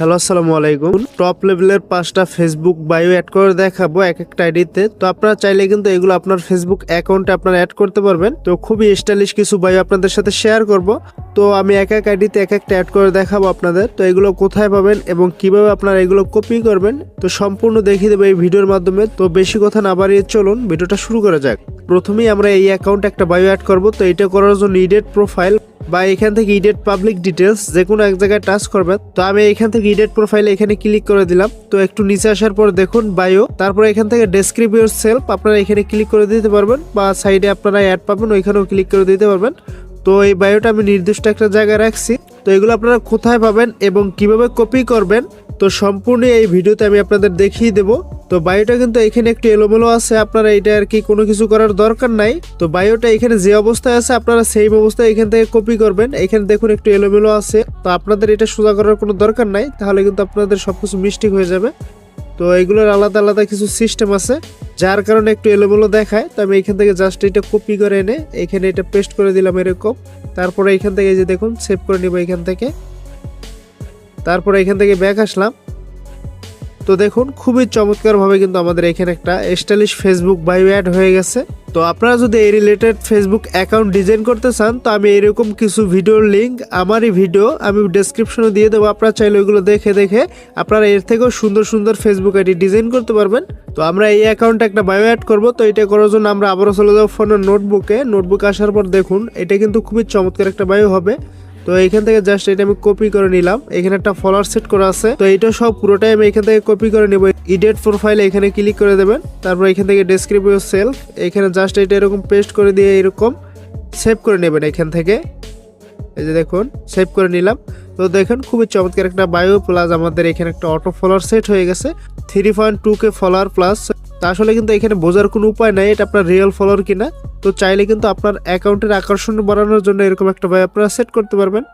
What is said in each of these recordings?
Hello, আসসালামু আলাইকুম। Top লেভেলের পাঁচটা ফেসবুক বায়ো অ্যাড করে দেখাবো এক একটা আইডিতে তো আপনারা চাইলে কিন্তু এগুলো আপনার ফেসবুক অ্যাকাউন্টে আপনারা অ্যাড করতে পারবেন। তো খুবই স্টাইলিশ কিছু বায়ো আপনাদের সাথে শেয়ার করব। তো আমি এক এক আইডিতে এক একটা অ্যাড করে দেখাবো আপনাদের। তো এগুলো কোথায় পাবেন এবং কীভাবে আপনারা এগুলো কপি করবেন, তো সম্পূর্ণ দেখিয়ে দেবো এই ভিডিওর মাধ্যমে। তো বেশি কথা না বাড়িয়ে চলুন, ভিডিওটা শুরু করা যাক। প্রথমেই আমরা এই অ্যাকাউন্টে একটা বায়ো অ্যাড করব। তো এটা করার জন্য ইডেট প্রোফাইল বা এখান থেকে ইডেট পাবলিক ডিটেলস যে কোনো এক জায়গায় টাচ করবেন। তো আমি এখান থেকে ইডেট প্রোফাইলে এখানে ক্লিক করে দিলাম। তো একটু নিচে আসার পর দেখুন বায়ো তারপরে এখান থেকে ডেসক্রিপ ইউর সেলফ আপনারা এখানে ক্লিক করে দিতে পারবেন বা সাইডে আপনারা অ্যাড পাবেন, ওইখানেও ক্লিক করে দিতে পারবেন। তো এই বায়োটা আমি নির্দিষ্ট একটা জায়গায় রাখছি। তো এগুলো আপনারা কোথায় পাবেন এবং কীভাবে কপি করবেন, তো সম্পূর্ণ এই ভিডিওতে আমি আপনাদের দেখিয়ে দেবো। তো বায়োটা কিন্তু এখানে একটু এলোমেলো আছে, আপনারা এটা আর কি কোনো কিছু করার দরকার নাই। তো বায়োটা এখানে যে অবস্থায় আছে, আপনারা সেম অবস্থায় এখান থেকে কপি করবেন। এখানে দেখুন একটু এলোমেলো আছে। তো আপনাদের এটা সোজা করার কোনো দরকার নাই, তাহলে কিন্তু আপনাদের সব কিছু মিস্টেক হয়ে যাবে। তো এগুলোর আলাদা আলাদা কিছু সিস্টেম আছে, যার কারণে একটু এলোমেলো দেখায়। তো আমি এখান থেকে জাস্ট এটা কপি করে এনে এখানে এটা পেস্ট করে দিলাম এরকম। তারপরে এখান থেকে যে দেখুন সেভ করে নিব এখান থেকে। তারপরে এখান থেকে ব্যাক আসলাম। তো দেখুন, খুবই চমৎকারভাবে কিন্তু আমাদের এখানে একটা স্টাইলিশ ফেসবুক বায়ো অ্যাড হয়ে গেছে। তো আপনারা যদি এই রিলেটেড ফেসবুক অ্যাকাউন্ট ডিজাইন করতে চান, তো আমি এরকম কিছু ভিডিওর লিঙ্ক আমারই ভিডিও আমি ডেসক্রিপশনে দিয়ে দেবো। আপনারা চাইলে ওইগুলো দেখে দেখে আপনারা এর থেকেও সুন্দর সুন্দর ফেসবুক আইডি ডিজাইন করতে পারবেন। তো আমরা এই অ্যাকাউন্টে একটা বায়ো অ্যাড করব। তো এটা করার জন্য আমরা আবারও চলে যাব ফোনের নোটবুকে নোটবুক আসার পর দেখুন, এটা কিন্তু খুবই চমৎকার একটা বায়ো হবে। তো এখান থেকে জাস্ট এটা আমি কপি করে নিলাম। এখানে একটা ফলোয়ার সেট করা আছে। তো এটা সব পুরোটাই আমি এখান থেকে কপি করে নেব। ইডেট প্রোফাইল এখানে ক্লিক করে দেবেন। তারপর এখান থেকে ডেসক্রিপ ইউর সেলফ এখানে জাস্ট এটা এরকম পেস্ট করে দিয়ে এরকম সেভ করে নেবেন এখান থেকে। এই যে দেখুন সেভ করে নিলাম। তো দেখুন, খুবই চমৎকার একটা বায়ো প্লাস আমাদের এখানে একটা অটো ফলোয়ার সেট হয়ে গেছে। Three point two K follower plus তা আসলে কিন্তু এখানে বোঝার কোনো উপায় নাই, এটা আপনার রিয়েল ফলোয়ার কিনা। তো চাইলে কিন্তু আপনার অ্যাকাউন্টের আকর্ষণ বাড়ানোর জন্য এরকম একটা বায়ো আপনারা সেট করতে পারবেন।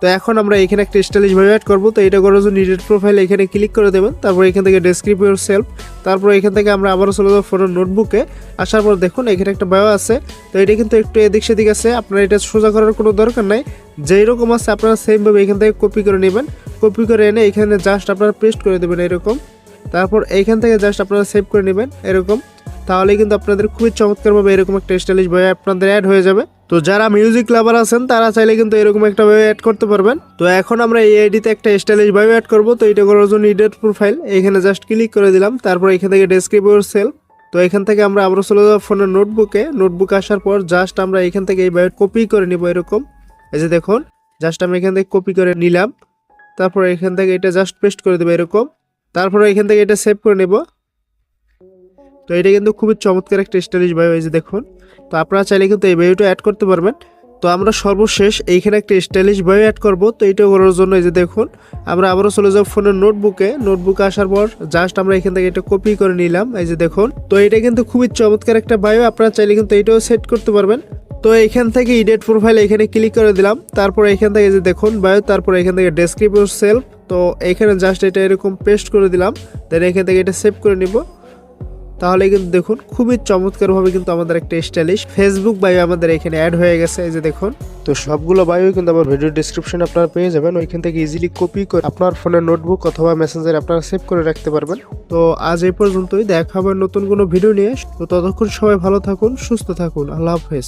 তো এখন আমরা এখানে একটা স্টাইলিশ ভাবে অ্যাড করব। তো এটা করার জন্য নিডেড প্রোফাইল এখানে ক্লিক করে দেবেন। তারপর এখান থেকে ডেসক্রিপ ইউর সেলফ তারপর এখান থেকে আমরা আবারও চলে যাব ফোনের নোটবুকে আসার পর দেখুন, এখানে একটা বায়ো আছে। তো এটা কিন্তু একটু এদিক সেদিক আছে। আপনার এটা সোজা করার কোনো দরকার নাই। যেই রকম আছে আপনারা সেমভাবে এখান থেকে কপি করে নেবেন। কপি করে এনে এখানে জাস্ট আপনারা পেস্ট করে দেবেন এরকম। তারপর এইখান থেকে জাস্ট আপনারা সেভ করে নেবেন এরকম। তাহলে কিন্তু আপনাদের খুবই চমৎকারভাবে এরকম একটা স্টাইলিশ বই আপনাদের অ্যাড হয়ে যাবে। তো যারা মিউজিক লাভার আছেন, তারা চাইলে কিন্তু এরকম একটা বই অ্যাড করতে পারবেন। তো এখন আমরা এই আইডিতে একটা স্টাইলিশ বই অ্যাড করব। তো এটা করার জন্য ইডেট প্রোফাইল এখানে জাস্ট ক্লিক করে দিলাম। তারপর এখান থেকে ডেসক্রিপ ইউর সেলফ তো এখান থেকে আমরা আবারও চলে যাব ফোনের নোটবুকে নোটবুক আসার পর জাস্ট আমরা এখান থেকে এই বায়ো কপি করে নিব এরকম। এই যে দেখুন জাস্ট আমি এখান থেকে কপি করে নিলাম। তারপর এখান থেকে এটা জাস্ট পেস্ট করে দেবো এরকম। তারপরে এখান থেকে এটা সেভ করে নেব। তো এটা কিন্তু খুবই চমৎকার একটা স্টাইলিশ বায়ো এই যে দেখুন। তো আপনারা চাইলে কিন্তু এই বায়োটা অ্যাড করতে পারবেন। তো আমরা সর্বশেষ এইখানে একটা স্টাইলিশ বায়ো অ্যাড করব। তো এটা করার জন্য এই যে দেখুন, আমরা আবারও চলে যাব ফোনের নোটবুকে নোটবুকে আসার পর জাস্ট আমরা এখান থেকে এটা কপি করে নিলাম, এই যে দেখুন। তো এটা কিন্তু খুবই চমৎকার একটা বায়ো আপনারা চাইলে কিন্তু এটাও সেট করতে পারবেন। তো এখান থেকে ইডেট প্রোফাইল এখানে ক্লিক করে দিলাম। তারপর এখান থেকে যে দেখুন বায়ো তারপর এখান থেকে ডেসক্রিপ সেলফ তো এখানে জাস্ট এটা এরকম পেস্ট করে দিলাম। দেন এখান থেকে এটা সেভ করে নিব। তাহলে কিন্তু দেখুন খুবই চমৎকারভাবে কিন্তু আমাদের একটা স্টাইলিশ ফেসবুক বায়ো আমাদের এখানে অ্যাড হয়ে গেছে এই যে দেখুন। তো সবগুলো বায়ো কিন্তু আমার ভিডিও ডিসক্রিপশনে আপনারা পেয়ে যাবেন ওইখান থেকে ইজিলি কপি করে আপনার ফোনের নোটবুক অথবা মেসেঞ্জারে আপনারা সেভ করে রাখতে পারবেন। তো আজ এই পর্যন্তই দেখা হবে নতুন কোনো ভিডিও নিয়ে। তো ততক্ষণ সবাই ভালো থাকুন সুস্থ থাকুন আল্লাহ হাফেজ।